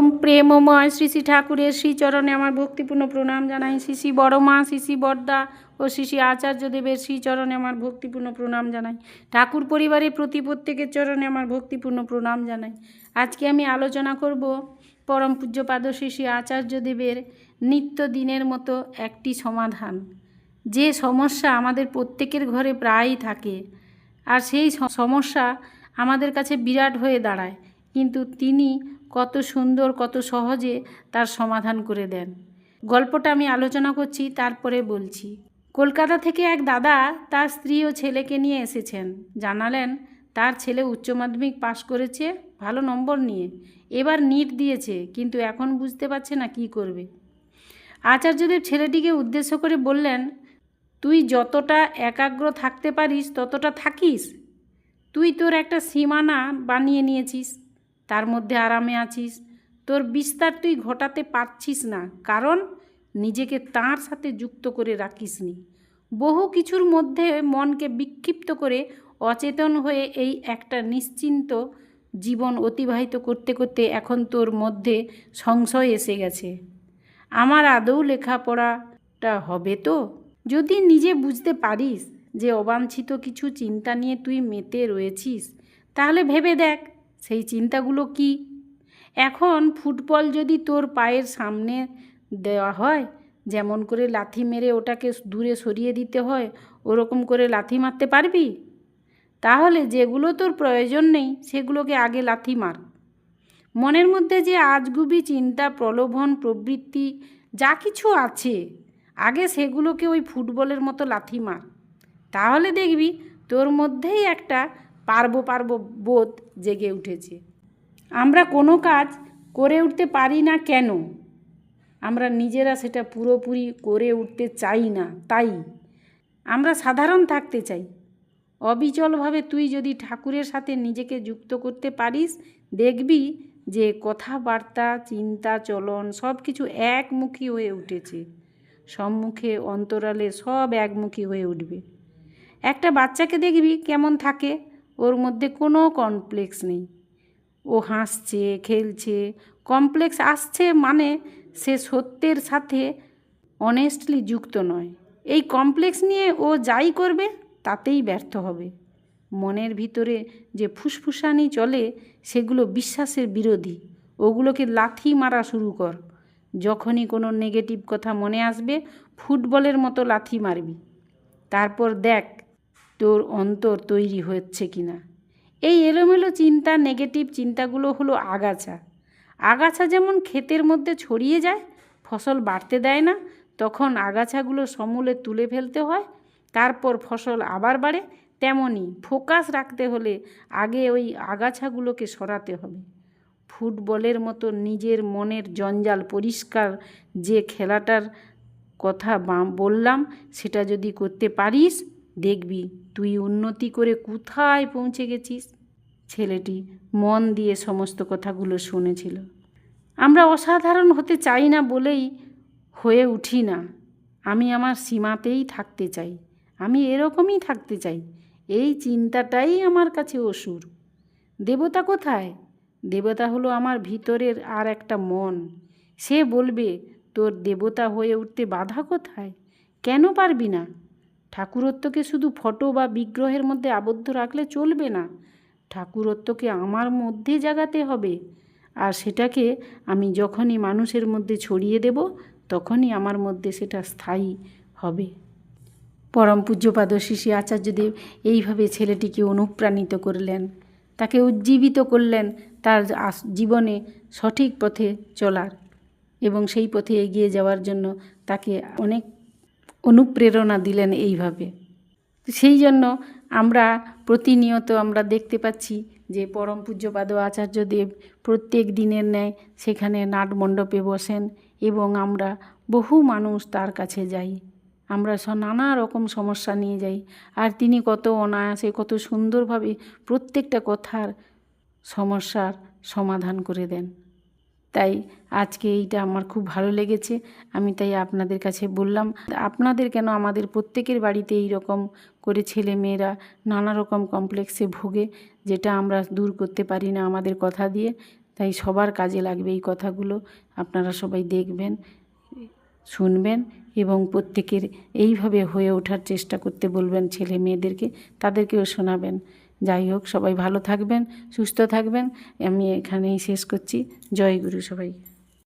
পরম প্রেমময় শ্রী শ্রী ঠাকুরের শ্রীচরণে আমার ভক্তিপূর্ণ প্রণাম জানাই। শ্রী শ্রী বড় মা শ্রী শ্রী বড়দা ও শ্রী শ্রী আচার্যদেবের শ্রীচরণে আমার ভক্তিপূর্ণ প্রণাম জানাই। ঠাকুর পরিবারের প্রতি প্রত্যেকের চরণে আমার ভক্তিপূর্ণ প্রণাম জানাই। আজকে আমি আলোচনা করব পরম পূজ্যপাদ শ্রী শ্রী আচার্যদেবের নিত্য দিনের মতো একটি সমাধান। যে সমস্যা আমাদের প্রত্যেকের ঘরে প্রায়ই থাকে আর সেই সমস্যা আমাদের কাছে বিরাট হয়ে দাঁড়ায়। কিন্তু তিনি কত সুন্দর, কত সহজে তার সমাধান করে দেন। গল্পটা আমি আলোচনা করছি, তারপরে বলছি। কলকাতা থেকে এক দাদা তার স্ত্রী ও ছেলেকে নিয়ে এসেছেন। জানালেন, তার ছেলে উচ্চ মাধ্যমিক পাশ করেছে, ভালো নম্বর নিয়ে। এবার নিট দিয়েছে, কিন্তু এখন বুঝতে পারছে না কি করবে। আচার্যদেব ছেলেটিকে উদ্দেশ্য করে বললেন, তুই যতটা একাগ্র থাকতে পারিস, ততটা থাকিস। তুই তোর একটা সীমানা বানিয়ে নিয়েছিস। তার মধ্যে আরামে আছিস। তোর বিস্তার তুই ঘটাতে পারছিস না, কারণ নিজেকে তার সাথে যুক্ত করে রাখিসনি। বহু কিছুর মধ্যে মনকে বিক্ষিপ্ত করে অচেতন হয়ে এই একটা নিশ্চিন্ত জীবন অতিবাহিত করতে করতে এখন তোর মধ্যে সংশয় এসে গেছে। আমার আদৌ লেখাপড়াটা হবে তো? যদি নিজে বুঝতে পারিস যে অবাঞ্ছিত কিছু চিন্তা নিয়ে তুই মেতে রয়েছিস, তাহলে ভেবে দেখ সেই চিন্তাগুলো কি? এখন ফুটবল যদি তোর পায়ের সামনে দেওয়া হয়, যেমন করে লাথি মেরে ওটাকে দূরে সরিয়ে দিতে হয়, ওরকম করে লাথি মারতে পারবি? তাহলে যেগুলো তোর প্রয়োজন নেই, সেগুলোকে আগে লাথি মার। মনের মধ্যে যে আজগুবি চিন্তা, প্রলোভন, প্রবৃত্তি, যা কিছু আছে, আগে সেগুলোকে ওই ফুটবলের মতো লাথি মার। তাহলে দেখবি তোর মধ্যেই একটা পারব পারব বোধ জেগে উঠেছে। আমরা কোনো কাজ করে উঠতে পারি না কেন? আমরা নিজেরা সেটা পুরোপুরি করে উঠতে চাই না, তাই। আমরা সাধারণ থাকতে চাই। অবিচলভাবে তুই যদি ঠাকুরের সাথে নিজেকে যুক্ত করতে পারিস, দেখবি যে কথাবার্তা, চিন্তা, চলন সব কিছু একমুখী হয়ে উঠেছে। সম্মুখে, অন্তরালে সব একমুখী হয়ে উঠবে। একটা বাচ্চাকে দেখবি কেমন থাকে। ওর মধ্যে কোনো কমপ্লেক্স নেই। ও হাসছে, খেলছে কমপ্লেক্স আসছে মানে সে সত্যের সাথে অনেস্টলি যুক্ত নয়। এই কমপ্লেক্স নিয়ে ও যাই করবে তাতেই ব্যর্থ হবে। মনের ভিতরে যে ফুসফুসানি চলে সেগুলো বিশ্বাসের বিরোধী। ওগুলোকে লাথি মারা শুরু কর। যখনই কোনো নেগেটিভ কথা মনে আসবে, ফুটবলের মতো লাথি মারবি। তারপর দেখ তোর অন্তর তৈরি হচ্ছে কি না এই এলোমেলো চিন্তা নেগেটিভ চিন্তাগুলো হলো আগাছা। আগাছা যেমন ক্ষেতের মধ্যে ছড়িয়ে যায়, ফসল বাড়তে দেয় না, তখন আগাছাগুলো সমূলে তুলে ফেলতে হয়, তারপর ফসল আবার বাড়ে তেমনই ফোকাস রাখতে হলে আগে ওই আগাছাগুলোকে সরাতে হবে। ফুটবলের মতো নিজের মনের জঞ্জাল পরিষ্কার যে খেলাটার কথা বললাম, সেটা যদি করতে পারিস দেখবি তুই উন্নতি করে কোথায় পৌঁছে গেছিস? ছেলেটি মন দিয়ে সমস্ত কথাগুলো শুনেছিল। আমরা অসাধারণ হতে চাই না বলেই হয়ে উঠি না। আমি আমার সীমাতেই থাকতে চাই। আমি এরকমই থাকতে চাই। এই চিন্তাটাই আমার কাছে অসুর। দেবতা কোথায়? দেবতা হলো আমার ভিতরের আর একটা মন। সে বলবে, তোর দেবতা হয়ে উঠতে বাধা কোথায়? কেন পারবি না? ঠাকুরত্বকে শুধু ফটো বা বিগ্রহের মধ্যে আবদ্ধ রাখলে চলবে না। ঠাকুরত্বকে আমার মধ্যে জাগাতে হবে। আর সেটাকে আমি যখনই মানুষের মধ্যে ছড়িয়ে দেব, তখনই আমার মধ্যে সেটা স্থায়ী হবে। পরম পূজ্যপাদ শিশি আচার্যদেব এইভাবে ছেলেটিকে অনুপ্রাণিত করলেন। তাকে উজ্জীবিত করলেন তার জীবনে সঠিক পথে চলার এবং সেই পথে এগিয়ে যাওয়ার জন্য তাকে অনেক অনুপ্রেরণা দিলেন এইভাবে। সেই জন্য আমরা প্রতিনিয়ত আমরা দেখতে পাচ্ছি যে পরম পূজ্যপাদ আচার্যদেব প্রত্যেক দিনের ন্যায় সেখানে নাটমণ্ডপে বসেন এবং আমরা বহু মানুষ তার কাছে যাই। আমরা নানা রকম সমস্যা নিয়ে যাই। আর তিনি কত অনায়াসে, কত সুন্দরভাবে প্রত্যেকটা কথার সমস্যার সমাধান করে দেন। তাই আজকে এইটা আমার খুব ভালো লেগেছে। আমি তাই আপনাদের কাছে বললাম, আপনাদের কেন আমাদের প্রত্যেকের বাড়িতে এই রকম করে ছেলে মেয়েরা নানা রকম কমপ্লেক্সে ভোগে, যেটা আমরা দূর করতে পারি না আমাদের কথা দিয়ে? তাই সবার কাজে লাগবে এই কথাগুলো আপনারা সবাই দেখবেন, শুনবেন এবং প্রত্যেকের এইভাবে হয়ে ওঠার চেষ্টা করতে বলবেন ছেলে মেয়েদেরকে তাদেরকেও শোনাবেন। যাই হোক সবাই ভালো থাকবেন সুস্থ থাকবেন। আমি এখানেই শেষ করছি। জয় গুরু সবাই।